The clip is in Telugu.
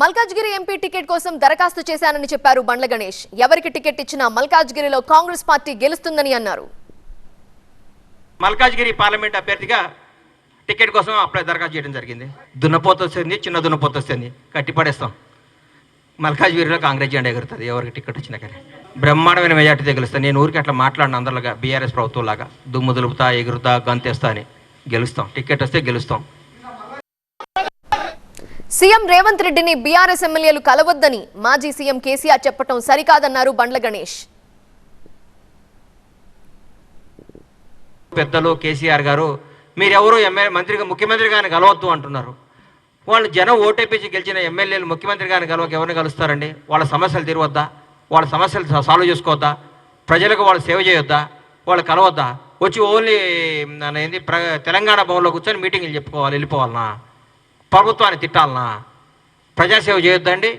మల్కాజ్గిరి ఎంపీ టికెట్ కోసం దరఖాస్తు చేశానని చెప్పారు బండ్ల గణేష్. ఎవరికి టికెట్ ఇచ్చినా మల్కాజ్గిరిలో కాంగ్రెస్ పార్టీ గెలుస్తుందని అన్నారు. మల్కాజ్గిరి పార్లమెంట్ అభ్యర్థిగా టికెట్ కోసం అప్లై దరఖాస్తు చేయడం జరిగింది. దున్నపోత వస్తుంది చిన్న దున్నపోత వస్తుంది కట్టిపడేస్తాం. మల్కాజ్గిరిలో కాంగ్రెస్ జెండా ఎగురుతుంది ఎవరికి టికెట్ వచ్చినా కానీ. బ్రహ్మాండమైన మెజార్టీ గెలుస్తాను నేను ఊరికి అట్లా మాట్లాడిన అందరిలాగా బీఆర్ఎస్ ప్రభుత్వం లాగా దుమ్ము దులుపుతా ఎగురుతా గంతేస్తా అని గెలుస్తాం. టికెట్ వస్తే గెలుస్తాం. సీఎం రేవంత్ రెడ్డిని బీఆర్ఎస్ ఎమ్మెల్యేలు కలవద్దని మాజీ సీఎం కేసీఆర్ చెప్పడం సరికాదన్నారు బండ్ల గణేష్. పెద్దలు కేసీఆర్ గారు మీరెవరు ఎమ్మెల్యే మంత్రిగా ముఖ్యమంత్రి గారిని కలవద్దు అంటున్నారు. వాళ్ళు జనం ఓటేపీచి గెలిచిన ఎమ్మెల్యేలు ముఖ్యమంత్రి గారిని కలవక ఎవరిని కలుస్తారండి? వాళ్ళ సమస్యలు తీరవద్దా? వాళ్ళ సమస్యలు సాల్వ్ చేసుకోవద్దా? ప్రజలకు వాళ్ళు సేవ చేయొద్దా? వాళ్ళు కలవద్దా? వచ్చి ఓన్లీ ఏంది తెలంగాణ భవన్లో కూర్చొని మీటింగ్లు చెప్పుకోవాలి వెళ్ళిపోవాలనా? ప్రభుత్వాన్ని తిట్టాలనా? ప్రజాసేవ చేయొద్దండి.